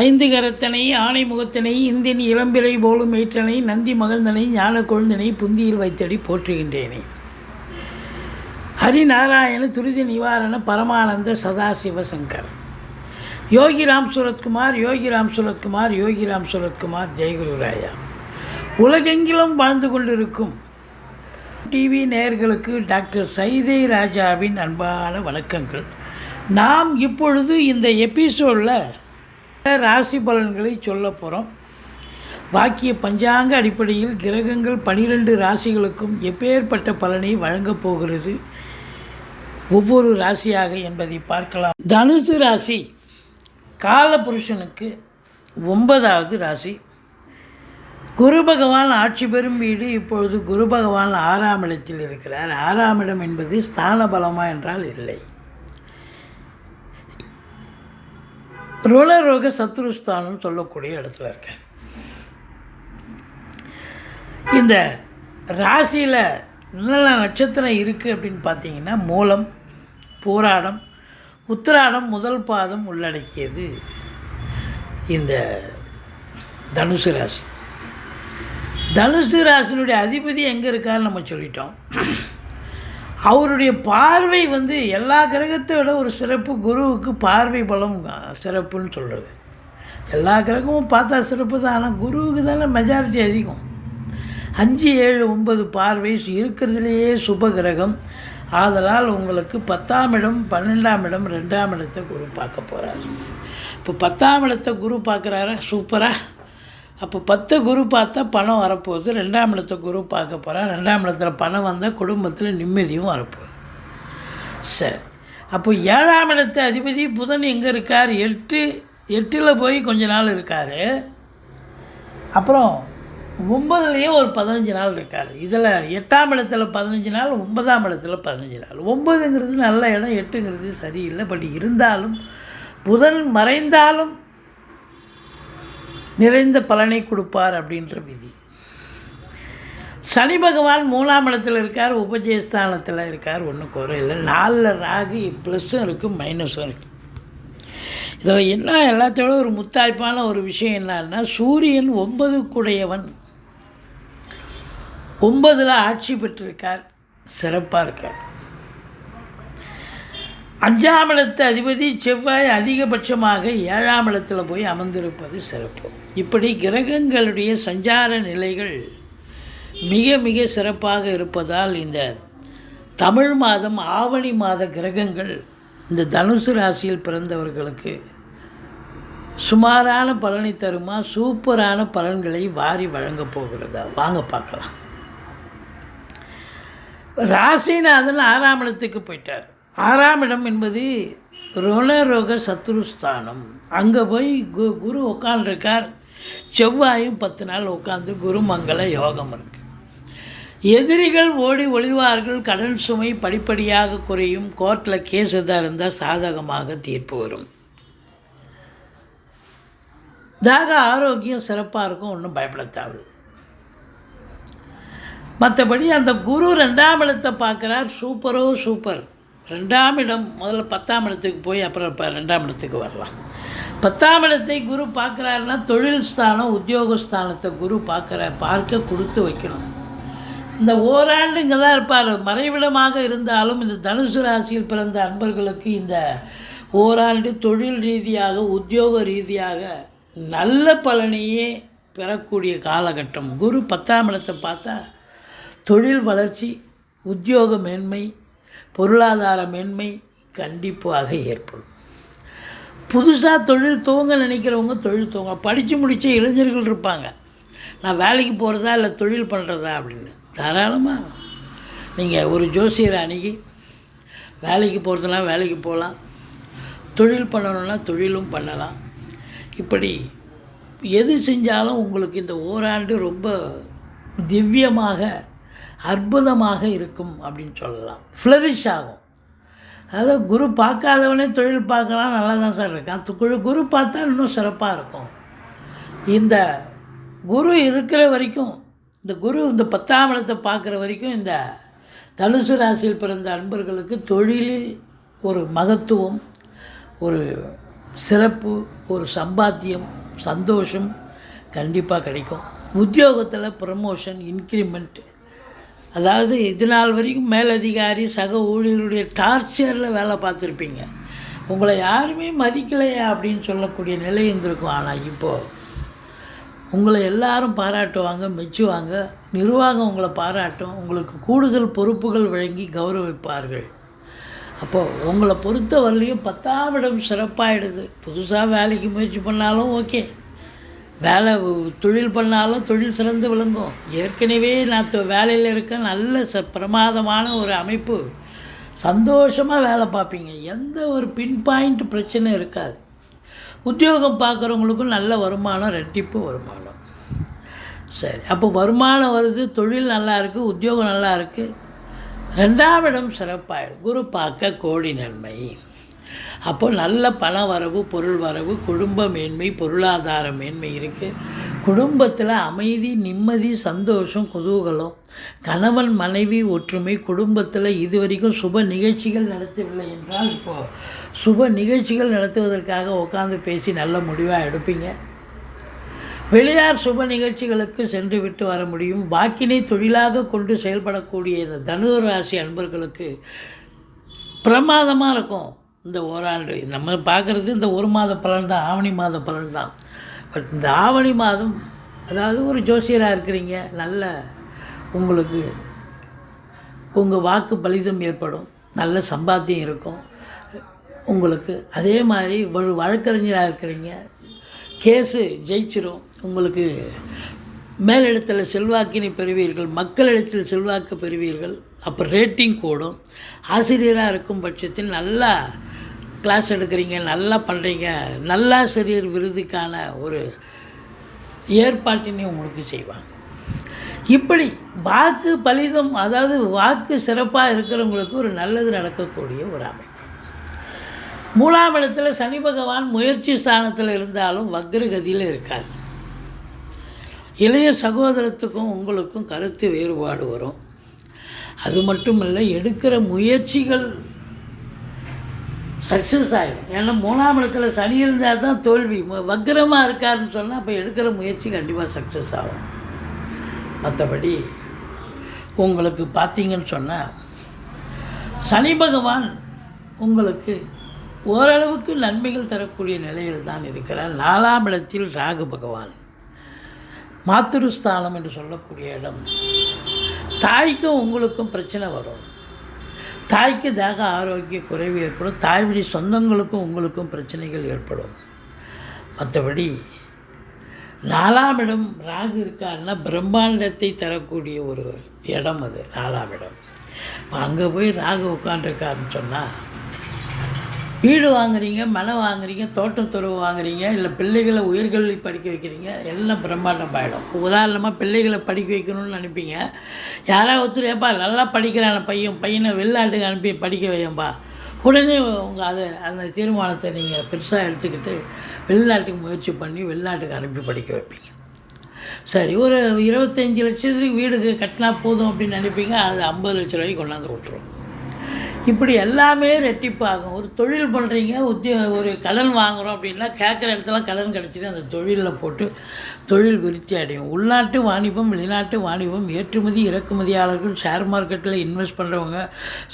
ஐந்து கரத்தனை ஆணை முகத்தனை இந்தின் இளம்பிறை போலும் ஏற்றனை நந்தி மகந்தனை ஞான கொழுந்தனை புந்தியில் வைத்தடி போற்றுகின்றேனே. ஹரிநாராயண துரிதி நிவாரண பரமானந்த சதாசிவசங்கர் யோகிராம் சுரத்குமார் யோகிராம் சுரத்குமார் யோகிராம் சுரத்குமார் ஜெயகுருராயா உலகெங்கிலும் வாழ்ந்து கொண்டிருக்கும் டிவி நேயர்களுக்கு டாக்டர் சைதை ராஜாவின் அன்பான வணக்கங்கள். நாம் இப்பொழுது இந்த எபிசோடில் ராசி பலன்களை சொல்ல போகிறோம் பாக்கிய பஞ்சாங்க அடிப்படையில் கிரகங்கள் பனிரெண்டு ராசிகளுக்கும் எப்பேற்பட்ட பலனை வழங்கப் போகிறது? ஒவ்வொரு ராசியாக என்பதை பார்க்கலாம். தனுசு ராசி காலபுருஷனுக்கு ஒன்பதாவது ராசி. குரு பகவான் ஆட்சி பெறும் வீடு இப்பொழுது குரு பகவான் ஆறாம் இடத்தில் இருக்கிறார். ஆறாம் இடம் என்பது ஸ்தான பலமா என்றால் இல்லை. ரோக சத்ருஸ்தானம் சொல்லக்கூடிய இடத்துல இருக்கேன். இந்த ராசியில் நல்ல நட்சத்திரம் இருக்குது அப்படின்னு பார்த்தீங்கன்னா மூலம் போராடம் உத்திராடம் முதல் பாதம் உள்ளடக்கியது இந்த தனுசு ராசி. தனுசு ராசினுடைய அதிபதி எங்கே இருக்காருன்னு நம்ம சொல்லிட்டோம். அவருடைய பார்வை வந்து எல்லா கிரகத்தை விட ஒரு சிறப்பு குருவுக்கு பார்வை பலம் சிறப்புன்னு சொல்கிறது எல்லா கிரகமும் பார்த்தா சிறப்பு தான் ஆனால் குருவுக்கு தானே மெஜாரிட்டி அதிகம். அஞ்சு ஏழு ஒன்பது பார்வை இருக்கிறதுலேயே சுப கிரகம். ஆதலால் உங்களுக்கு பத்தாம் இடம் பன்னெண்டாம் இடம் ரெண்டாம் இடத்தை குரு பார்க்க போகிறார் இப்போ பத்தாம் இடத்தை குரு பார்க்குறாரா? சூப்பராக அப்போ பத்து குரு பார்த்தா பணம் வரப்போகுது ரெண்டாம் இடத்த குரு பார்க்க போகிறேன் ரெண்டாம் இடத்துல பணம் வந்தால் குடும்பத்தில் நிம்மதியும் வரப்போகுது. சரி. அப்போ ஏழாம் இடத்த அதிபதி புதன் எங்கே இருக்கார்? எட்டு எட்டில் போய் கொஞ்ச நாள் இருக்கார். அப்புறம் ஒம்பதுலேயும் ஒரு பதினஞ்சு நாள் இருக்கார். இதில் எட்டாம் இடத்துல பதினஞ்சு நாள் ஒன்பதாம் இடத்துல பதினஞ்சு நாள். ஒம்பதுங்கிறது நல்ல இடம் எட்டுங்கிறது சரியில்லை. பட் இருந்தாலும் புதன் மறைந்தாலும் நிறைந்த பலனை கொடுப்பார் அப்படின்ற விதி. சனி பகவான் மூணாம் இருக்கார் உபஜயஸ்தானத்தில் இருக்கார் ஒன்றும் இல்லை. நாலில் ராகு ப்ளஸ்ஸும் இருக்குது மைனஸும் இருக்குது இதில் என்ன எல்லாத்தோட ஒரு முத்தாய்ப்பான ஒரு விஷயம் என்னன்னா சூரியன் ஒன்பது கூடையவன் ஒன்பதில் ஆட்சி பெற்றிருக்கார் சிறப்பாக இருக்கார். அஞ்சாம் இடத்து அதிபதி செவ்வாய் அதிகபட்சமாக ஏழாம் போய் அமர்ந்திருப்பது சிறப்பு. இப்படி கிரகங்களுடைய சஞ்சார நிலைகள் மிக மிக சிறப்பாக இருப்பதால் இந்த தமிழ் மாதம் ஆவணி மாத கிரகங்கள் இந்த தனுசு ராசியில் பிறந்தவர்களுக்கு சுமாரான பலனை தருமா? சூப்பரான பலன்களை வாரி வழங்கப் போகிறதா? வாங்க பார்க்கலாம். ராசிநாதன் ஆறாம் இடத்துக்கு போயிட்டார். ஆறாம் இடம் என்பது ருணரோக சத்ருஸ்தானம் அங்கே போய் கு குரு உட்காந்துருக்கார் செவ்வாயும் பத்து நாள் உட்காந்து குருமங்கள யோகம் இருக்கு. எதிரிகள் ஓடி ஒளிவார்கள் கடன் சுமை படிப்படியாக குறையும் கோர்ட்டில் கேஸ் எதாக இருந்தால் சாதகமாக தீர்ப்பு வரும். தாக ஆரோக்கியம் சிறப்பாக இருக்கும் ஒன்றும் பயப்பட தேவை மற்றபடி அந்த குரு ரெண்டாம் இடத்தை பார்க்குறார் சூப்பரோ சூப்பர். ரெண்டாம் இடம் முதல்ல பத்தாம் இடத்துக்கு போய் அப்புறம் இப்போ ரெண்டாம் இடத்துக்கு வரலாம். பத்தாம் இடத்தை குரு பார்க்குறாருன்னா தொழில் ஸ்தானம் உத்தியோகஸ்தானத்தை குரு பார்க்குற பார்க்க கொடுத்து வைக்கணும். இந்த ஓராண்டு இங்கே தான் இருப்பார். மறைவிடமாக இருந்தாலும் இந்த தனுசு ராசியில் பிறந்த அன்பர்களுக்கு இந்த ஓராண்டு தொழில் ரீதியாக உத்தியோக ரீதியாக நல்ல பலனையே பெறக்கூடிய காலகட்டம். குரு பத்தாம் இடத்தை பார்த்தா தொழில் வளர்ச்சி உத்தியோக மேன்மை பொருளாதார மேன்மை கண்டிப்பாக ஏற்படும். புதுசாக தொழில் துவங்க நினைக்கிறவங்க தொழில் துவங்க படித்து முடித்த இளைஞர்கள் இருப்பாங்க. நான் வேலைக்கு போகிறதா இல்லை தொழில் பண்ணுறதா அப்படின்னு. தாராளமாக நீங்கள் ஒரு ஜோசியரை அணுகி வேலைக்கு போகிறதுனா வேலைக்கு போகலாம் தொழில் பண்ணணும்னா தொழிலும் பண்ணலாம். இப்படி எது செஞ்சாலும் உங்களுக்கு இந்த ஓராண்டு ரொம்ப திவ்யமாக அற்புதமாக இருக்கும் அப்படின்னு சொல்லலாம். ஃப்ளரிஷ் ஆகும். அதாவது குரு பார்க்காதவனே தொழில் பார்க்கலாம் நல்லா தான் சார் இருக்கான். குழு குரு பார்த்தா இன்னும் சிறப்பாக இருக்கும். இந்த குரு இருக்கிற வரைக்கும் இந்த குரு இந்த பத்தாம் இடத்தை பார்க்குற வரைக்கும் இந்த தனுசு ராசியில் பிறந்த அன்பர்களுக்கு தொழிலில் ஒரு மகத்துவம் ஒரு சிறப்பு ஒரு சம்பாத்தியம் சந்தோஷம் கண்டிப்பாக கிடைக்கும். உத்தியோகத்தில் ப்ரமோஷன் இன்க்ரிமெண்ட் அதாவது இது நாள் வரைக்கும் மேலதிகாரி சக ஊழியருடைய டார்ச்சரில் வேலை பார்த்துருப்பீங்க. உங்களை யாருமே மதிக்கலையா அப்படின்னு சொல்லக்கூடிய நிலை இருந்திருக்கும். ஆனால் இப்போது உங்களை எல்லாரும் பாராட்டுவாங்க மெச்சுவாங்க. நிர்வாகம் உங்களை பாராட்டும். உங்களுக்கு கூடுதல் பொறுப்புகள் வழங்கி கௌரவிப்பார்கள். அப்போது உங்களை பொறுத்த வரலையும் பத்தாவிடம் சிறப்பாகிடுது புதுசாக வேலைக்கு முயற்சி பண்ணாலும் ஓகே. வேலை தொழில் பண்ணாலும் தொழில் சிறந்து விளங்கும். ஏற்கனவே நான் தொ- வேலையில் இருக்க நல்ல ச பிரமாதமான ஒரு அமைப்பு. சந்தோஷமாக வேலை பார்ப்பீங்க. எந்த ஒரு பின் பாயிண்ட் பிரச்சனை இருக்காது. உத்தியோகம் பார்க்குறவங்களுக்கும் நல்ல வருமானம் ரெட்டிப்பு வருமானம். சரி அப்போ வருமானம் வருது தொழில் நல்லா இருக்குது உத்தியோகம் நல்லா இருக்குது ரெண்டாவிடம் இடம் சிறப்பாயிடும். குரு பார்க்க கோடி நன்மை. அப்போ நல்ல பண வரவு பொருள் வரவு குடும்ப மேன்மை பொருளாதார மேன்மை இருக்குது குடும்பத்தில் அமைதி நிம்மதி சந்தோஷம் குதூகலம். கணவன் மனைவி ஒற்றுமை குடும்பத்தில் இதுவரைக்கும் சுப நிகழ்ச்சிகள் நடத்தவில்லை என்றால் இப்போது சுப நிகழ்ச்சிகள் நடத்துவதற்காக உட்காந்து பேசி நல்ல முடிவாக எடுப்பீங்க. வெளியார் சுப நிகழ்ச்சிகளுக்கு சென்று விட்டு வர முடியும். வாக்கினை தொழிலாக கொண்டு செயல்படக்கூடிய இந்த தனுர் ராசி அன்பர்களுக்கு பிரமாதமாக இருக்கும். இந்த ஓராண்டு. நம்ம பார்க்குறது இந்த ஒரு மாத பலன் தான் ஆவணி மாத பலன் தான். பட் இந்த ஆவணி மாதம் அதாவது ஒரு ஜோசியராக இருக்கிறீங்க நல்ல உங்களுக்கு உங்கள் வாக்கு பலிதம் ஏற்படும் நல்ல சம்பாத்தியம் இருக்கும். உங்களுக்கு அதே மாதிரி ஒரு வழக்கறிஞராக இருக்கிறீங்க கேஸு ஜெயிச்சிடும் உங்களுக்கு மேலிடத்தில் செல்வாக்கினை பெறுவீர்கள் மக்களிடத்தில் செல்வாக்கு பெறுவீர்கள். அப்போ ரேட்டிங் கூடும். ஆசிரியராக இருக்கும் பட்சத்தில் நல்லா கிளாஸ் எடுக்கிறீங்க நல்லா பண்ணுறீங்க நல்லாசிரியர் விருதுக்கான ஒரு ஏற்பாட்டினை உங்களுக்கு செய்வாங்க. இப்படி வாக்கு பலிதம் அதாவது வாக்கு சிறப்பாக இருக்கிறவங்களுக்கு ஒரு நல்லது நடக்கக்கூடிய ஒரு அமைப்பு. மூணாம் இடத்துல சனி பகவான் முயற்சி ஸ்தானத்தில் இருந்தாலும் வக்ரகதியில் இருக்கார். இளைய சகோதரத்துக்கும் உங்களுக்கும் கருத்து வேறுபாடு வரும். அது மட்டும் இல்லை எடுக்கிற முயற்சிகள் சக்ஸஸ் ஆகிடும் ஏன்னா மூணாம் இடத்துல சனி இருந்தால் தான் தோல்வி வக்கரமாக இருக்காருன்னு சொன்னால் அப்போ எடுக்கிற முயற்சி கண்டிப்பாக சக்ஸஸ் ஆகும். மற்றபடி உங்களுக்கு பார்த்தீங்கன்னு சொன்னால் சனி பகவான் உங்களுக்கு ஓரளவுக்கு நன்மைகள் தரக்கூடிய நிலையில் தான் இருக்கிறார். நாலாம் இடத்தில் ராகு பகவான். மாத்திருஸ்தானம் என்று சொல்லக்கூடிய இடம். தாய்க்கும் உங்களுக்கும் பிரச்சனை வரும். தாய்க்கு தேக ஆரோக்கிய குறைவு ஏற்படும் தாய் வழி சொந்தங்களுக்கும் உங்களுக்கும் பிரச்சனைகள் ஏற்படும். மற்றபடி நாலாம் இடம் ராகு இருக்காருன்னா பிரம்மாண்டத்தை தரக்கூடிய ஒரு இடம் அது நாலாம் இடம். இப்போ அங்கே போய் ராகு உட்காந்துருக்காருன்னு சொன்னால் வீடு வாங்குறீங்க மனை வாங்குறீங்க தோட்டம் துறவு வாங்குறீங்க இல்லை பிள்ளைகளை உயர்கல்வி படிக்க வைக்கிறீங்க எல்லாம் பிரம்மாண்டம் ஆகிடும் உதாரணமாக பிள்ளைகளை படிக்க வைக்கணும்னு நினைப்பீங்க. யாராவது ஒருத்தர் ஏப்பா நல்லா படிக்கிறான பையன் பையனை வெளிநாட்டுக்கு அனுப்பி படிக்க வையம்பா உடனே உங்கள் அதை அந்த தீர்மானத்தை நீங்கள் பெருசாக எடுத்துக்கிட்டு வெளிநாட்டுக்கு முயற்சி பண்ணி வெளிநாட்டுக்கு அனுப்பி படிக்க வைப்பீங்க. சரி ஒரு இருபத்தஞ்சி லட்சத்துக்கு வீடுக்கு கட்டினா போதும் அப்படின்னு நினைப்பீங்க அது ஐம்பது லட்ச ரூபாய்க்கு கொண்டாந்து விட்ருவோம் இப்படி எல்லாமே ரெட்டிப்பாகும். ஒரு தொழில் பண்ணுறீங்க உத்தியோ ஒரு கடன் வாங்குகிறோம் அப்படின்னா கேட்குற இடத்துல கடன் கிடச்சிது அந்த தொழிலில் போட்டு தொழில் விருத்தி அடையும். உள்நாட்டு வாணிபம் வெளிநாட்டு வாணிபம் ஏற்றுமதி இறக்குமதியாளர்கள் ஷேர் மார்க்கெட்டில் இன்வெஸ்ட் பண்ணுறவங்க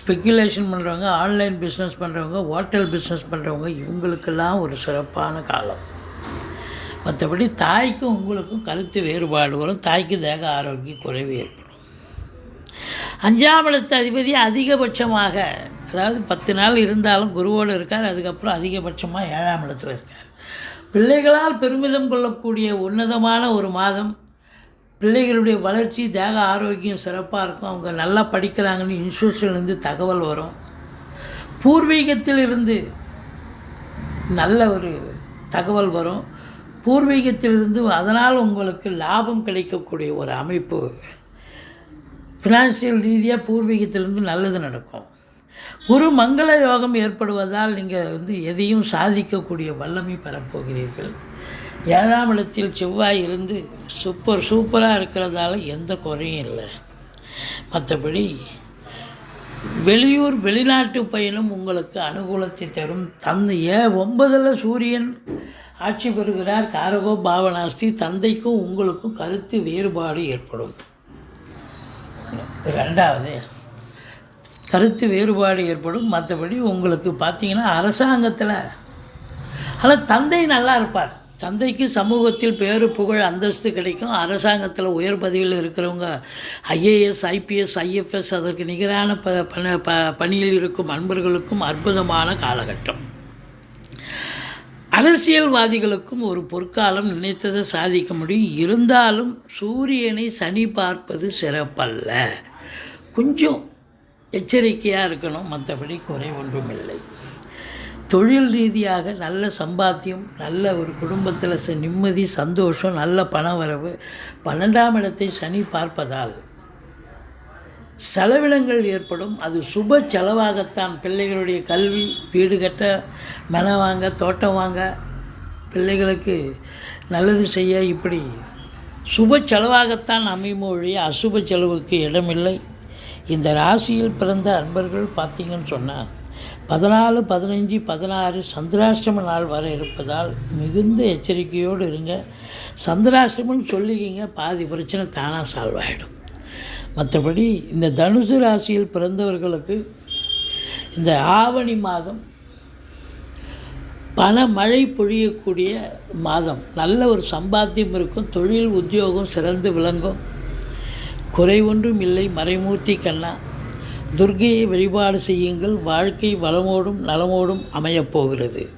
ஸ்பெக்குலேஷன் பண்ணுறவங்க ஆன்லைன் பிஸ்னஸ் பண்ணுறவங்க ஹோட்டல் பிஸ்னஸ் பண்ணுறவங்க இவங்களுக்கெல்லாம் ஒரு சிறப்பான காலம். மற்றபடி தாய்க்கும் உங்களுக்கும் கருத்து வேறுபாடு வரும். தாய்க்கு தேக ஆரோக்கிய குறைவு ஏற்படும். அஞ்சாம் இடத்து அதிபதி அதிகபட்சமாக அதாவது பத்து நாள் இருந்தாலும் குருவோடு இருக்கார் அதுக்கப்புறம் அதிகபட்சமாக ஏழாம் இடத்துல இருக்கார். பிள்ளைகளால் பெருமிதம் கொள்ளக்கூடிய உன்னதமான ஒரு மாதம். பிள்ளைகளுடைய வளர்ச்சி தேக ஆரோக்கியம் சிறப்பாக இருக்கும். அவங்க நல்லா படிக்கிறாங்கன்னு இன்ஸ்டியூஷன்லேருந்து தகவல் வரும். பூர்வீகத்தில் இருந்து நல்ல ஒரு தகவல் வரும். பூர்வீகத்திலிருந்து அதனால் உங்களுக்கு லாபம் கிடைக்கக்கூடிய ஒரு அமைப்பு. ஃபினான்சியல் ரீதியாக பூர்வீகத்திலிருந்து நல்லது நடக்கும். குரு மங்கள யோகம் ஏற்படுவதால் நீங்கள் வந்து எதையும் சாதிக்கக்கூடிய வல்லமை பெறப்போகிறீர்கள். ஏழாம் இடத்தில் செவ்வாய் இருந்து சூப்பர் சூப்பராக இருக்கிறதால எந்த குறையும் இல்லை. மற்றபடி வெளியூர் வெளிநாட்டு பயணம் உங்களுக்கு அனுகூலத்தை தரும். தந்தை ஒன்பதில் சூரியன் ஆட்சி பெறுகிறார். காரகோ பாவனாஸ்தி தந்தைக்கும் உங்களுக்கும் கருத்து வேறுபாடு ஏற்படும். ரெண்டாவது கருத்து வேறுபாடு ஏற்படும். மற்றபடி உங்களுக்கு பார்த்தீங்கன்னா அரசாங்கத்தில் ஆனால் தந்தை நல்லா இருப்பார். தந்தைக்கு சமூகத்தில் பேரு புகழ் அந்தஸ்து கிடைக்கும். அரசாங்கத்தில் உயர் பதவியில் இருக்கிறவங்க ஐஏஎஸ் ஐபிஎஸ் ஐஎஃப்எஸ் அதற்கு நிகரான ப பண ப பணியில் இருக்கும் அன்பர்களுக்கும் அற்புதமான காலகட்டம். அரசியல்வாதிகளுக்கும் ஒரு பொற்காலம் நினைத்ததை சாதிக்க முடியும். இருந்தாலும் சூரியனை சனி பார்ப்பது சிறப்பல்ல. கொஞ்சம் எச்சரிக்கையாக இருக்கணும். மற்றபடி குறை ஒன்றுமில்லை. தொழில் ரீதியாக நல்ல சம்பாத்தியம் நல்ல ஒரு குடும்பத்தில் ச- நிம்மதி சந்தோஷம் நல்ல பணவரவு பன்னெண்டாம் இடத்தை சனி பார்ப்பதால் செலவினங்கள் ஏற்படும். அது சுப செலவாகத்தான். பிள்ளைகளுடைய கல்வி வீடு கட்ட மன வாங்க தோட்டம் வாங்க பிள்ளைகளுக்கு நல்லது செய்ய இப்படி சுப செலவாகத்தான் அமையும் ஒழிய அசுப செலவுக்கு இடமில்லை. இந்த ராசியில் பிறந்த அன்பர்கள் பார்த்தீங்கன்னு சொன்னால் பதினாலு பதினஞ்சு பதினாறு சந்திராஷ்டம நாள் வர இருப்பதால் மிகுந்த எச்சரிக்கையோடு இருங்க. சந்திராஷ்டமம்னு சொல்லிக்கிங்க பாதி பிரச்சனை தானாக சால்வ் ஆகிடும் மற்றபடி இந்த தனுசு ராசியில் பிறந்தவர்களுக்கு இந்த ஆவணி மாதம் பண மழை பொழியக்கூடிய மாதம். நல்ல ஒரு சம்பாத்தியம் இருக்கும். தொழில் உத்தியோகம் சிறந்து விளங்கும். குறை ஒன்றும் இல்லை. மறைமூர்த்தி கண்ணா துர்க்கையை வழிபாடு செய்யுங்கள். வாழ்க்கை வளமோடும் நலமோடும் அமையப் போகிறது.